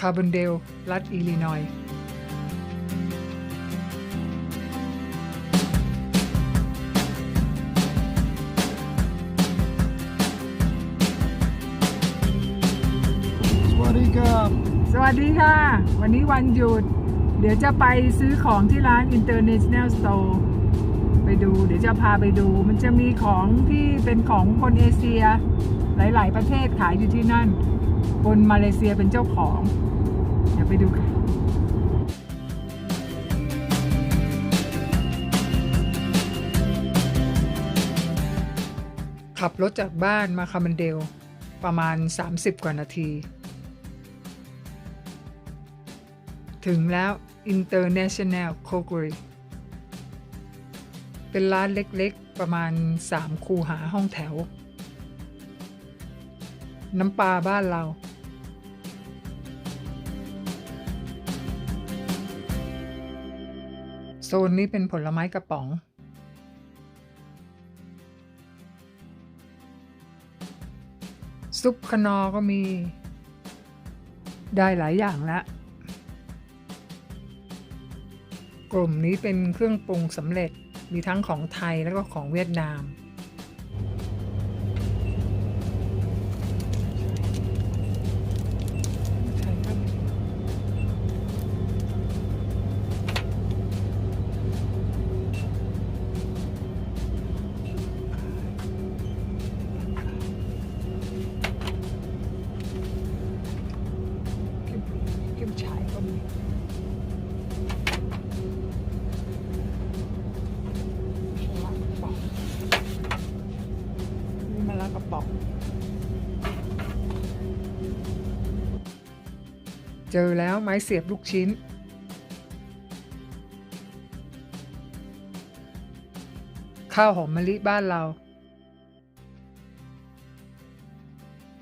คาร์บอนเดล รัฐอิลลินอยส์สวัสดีครับ สวัสดีค่ะ วันนี้วันหยุด เดี๋ยวจะไปซื้อของที่ร้าน International Store ไปดู เดี๋ยวจะพาไปดู มันจะมีของที่เป็นของคนเอเชีย หลาย ๆ ประเทศขายอยู่ที่นั่น คนมาเลเซียเป็นเจ้าของ เดี๋ยวไปดูกันขับรถจากบ้านมาคามันเดล ประมาณ 30 กว่านาที ถึงแล้ว International Cookery เป็นร้านเล็กๆ ประมาณ 3 คูหาห้องแถว น้ำปลาบ้านเราโซนนี้เป็นผลไม้กระป๋อง ซุปคนอก็มี ได้หลายอย่างละ กลุ่มนี้เป็นเครื่องปรุงสำเร็จมีทั้งของไทยแล้วก็ของเวียดนาม เจอแล้วไม้เสียบลูกชิ้น ข้าวหอมมะลิบ้านเรา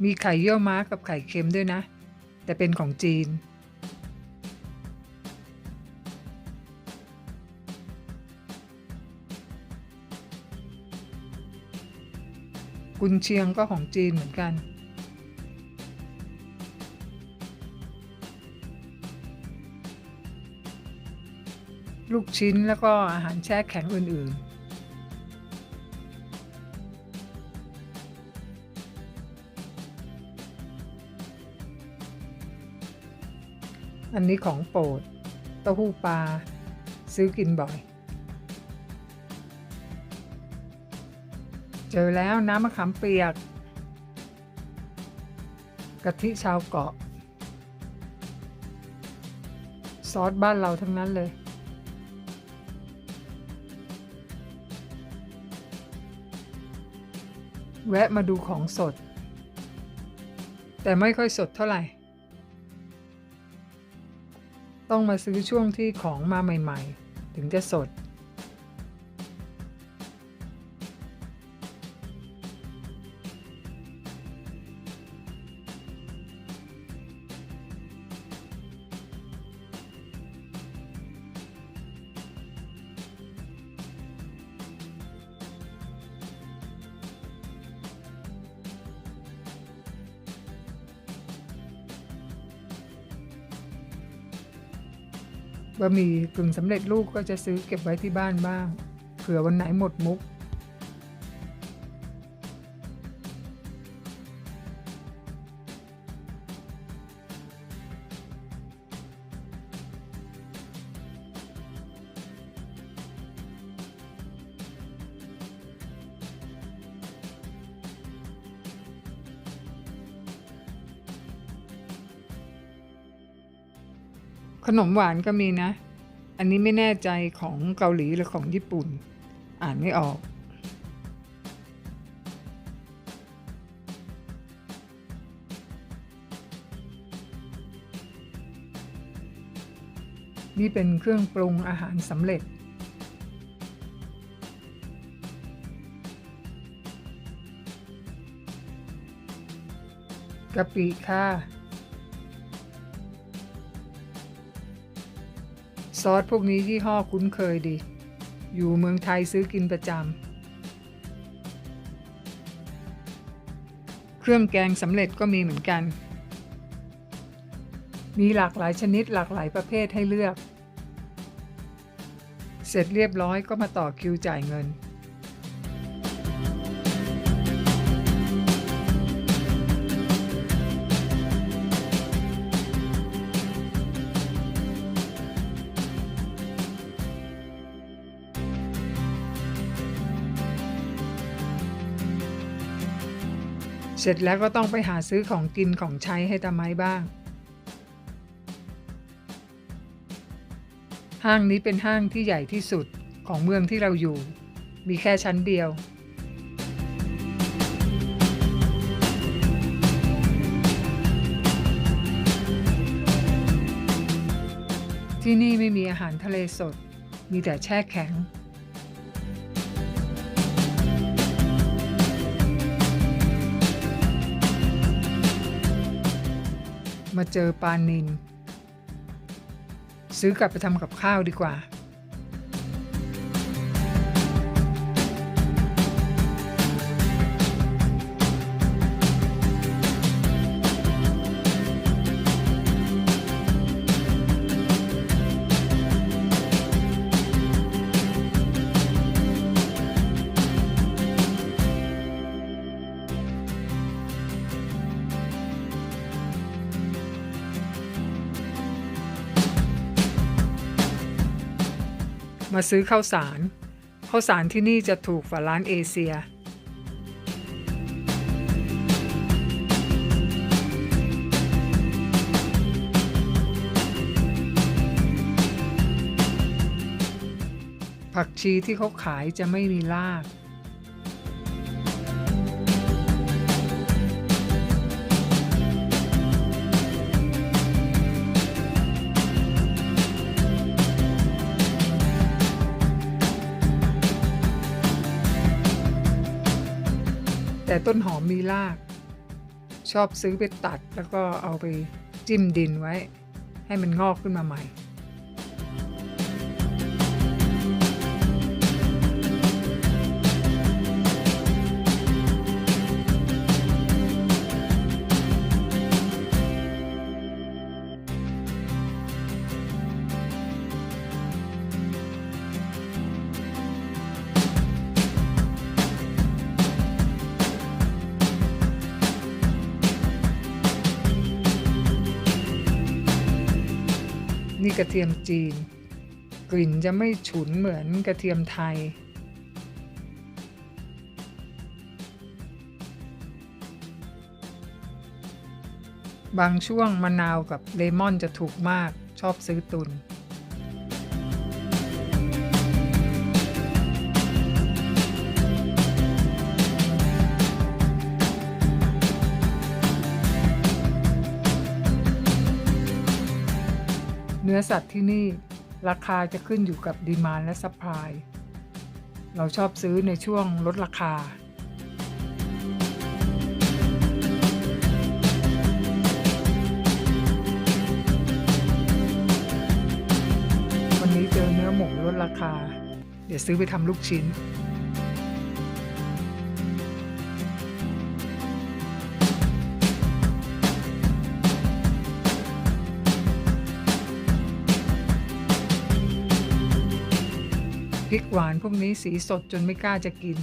มีไข่เยี่ยวม้ากับไข่เค็มด้วยนะ แต่เป็นของจีน กุนเชียงก็ของจีนเหมือนกัน ลูกชิ้นแล้วก็อาหารแช่แข็งอื่น ๆอันนี้ของโปรดเต้าหู้ปลา ซื้อกินบ่อย เจอแล้วน้ำมะขามเปียก กะทิชาวเกาะ ซอสบ้านเราทั้งนั้นเลย แวะมาดูของสด แต่ไม่ค่อยสดเท่าไหร่ ต้องมาซื้อช่วงที่ของมาใหม่ ๆ ถึงจะสด บะหมี่กึ่งสำเร็จรูปก็จะซื้อเก็บไว้ที่บ้านบ้าง เผื่อวันไหนหมดมุก ขนมหวานก็มีนะ อันนี้ไม่แน่ใจของเกาหลีหรือของญี่ปุ่น อ่านไม่ออกนี่เป็นเครื่องปรุงอาหารสำเร็จ กะปิค่ะ ซอสพวกนี้ยี่ห้อคุ้นเคยดี อยู่เมืองไทยซื้อกินประจำ เครื่องแกงสำเร็จก็มีเหมือนกัน มีหลากหลายชนิดหลากหลายประเภทให้เลือก เสร็จเรียบร้อยก็มาต่อคิวจ่ายเงิน เสร็จแล้วก็ต้องไปหาซื้อของกินของใช้ให้ตาไม้บ้าง ห้างนี้เป็นห้างที่ใหญ่ที่สุดของเมืองที่เราอยู่ มีแค่ชั้นเดียว ที่นี่ไม่มีอาหารทะเลสด มีแต่แช่แข็ง มาเจอปลานิน ซื้อกลับไปทำกับข้าวดีกว่า มาซื้อข้าวสารข้าวสารที่นี่จะถูกกว่าร้านเอเชีย ผักชีที่เขาขายจะไม่มีราก แต่ต้นหอมมีราก ชอบซื้อไปตัดแล้วก็เอาไปจิ้มดินไว้ ให้มันงอกขึ้นมาใหม่ กระเทียมจีน กลิ่นจะไม่ฉุนเหมือนกระเทียมไทย บางช่วงมะนาวกับเลมอนจะถูกมากชอบซื้อตุน นื้อสัตว์ที่นี่ราคาจะขึ้นอยู่กับดีมานและซัพพลายเราชอบซื้อในช่วงลดราคา วันนี้เจอเนื้อหมูลดราคา เดี๋ยวซื้อไปทำลูกชิ้น หวานพวกนี้สีสดจนไม่กล้าจะกิน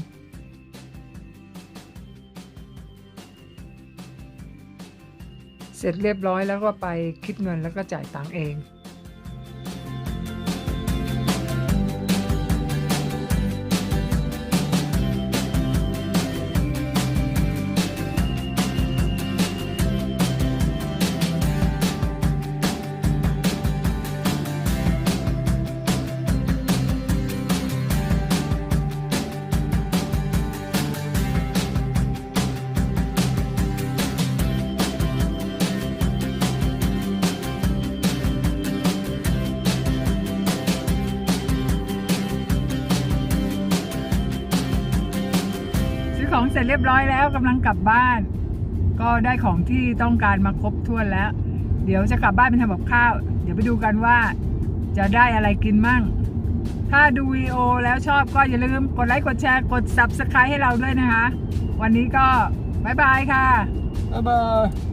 เสร็จเรียบร้อยแล้วก็ไปคิดเงินแล้วก็จ่ายตังค์เอง ร็จเรียบร้อยแล้วกำลังกลับบ้าน ก็ได้ของที่ต้องการมาครบถ้วนแล้ว เดี๋ยวจะกลับบ้านไปทำกับข้าว เดี๋ยวไปดูกันว่าจะได้อะไรกินมั่ง ถ้าดูวีดีโอแล้วชอบก็อย่าลืมกดไลค์กดแชร์กด subscribe ให้เราด้วยนะคะ วันนี้ก็ บ๊ายบายค่ะ บ๊ายบาย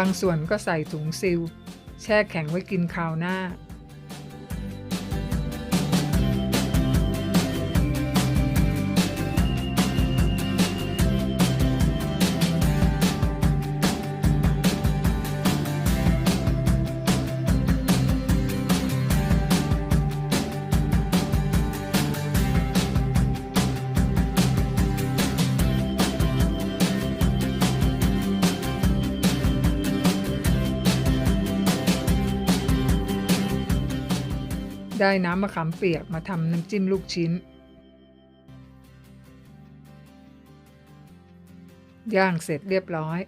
างส่วนก็ใส่ถุงซิล แช่แข็งไว้กินคราวหน้า ได้น้ำมะขามเปียกมาทำน้ำจิ้มลูกชิ้น ย่างเสร็จเรียบร้อย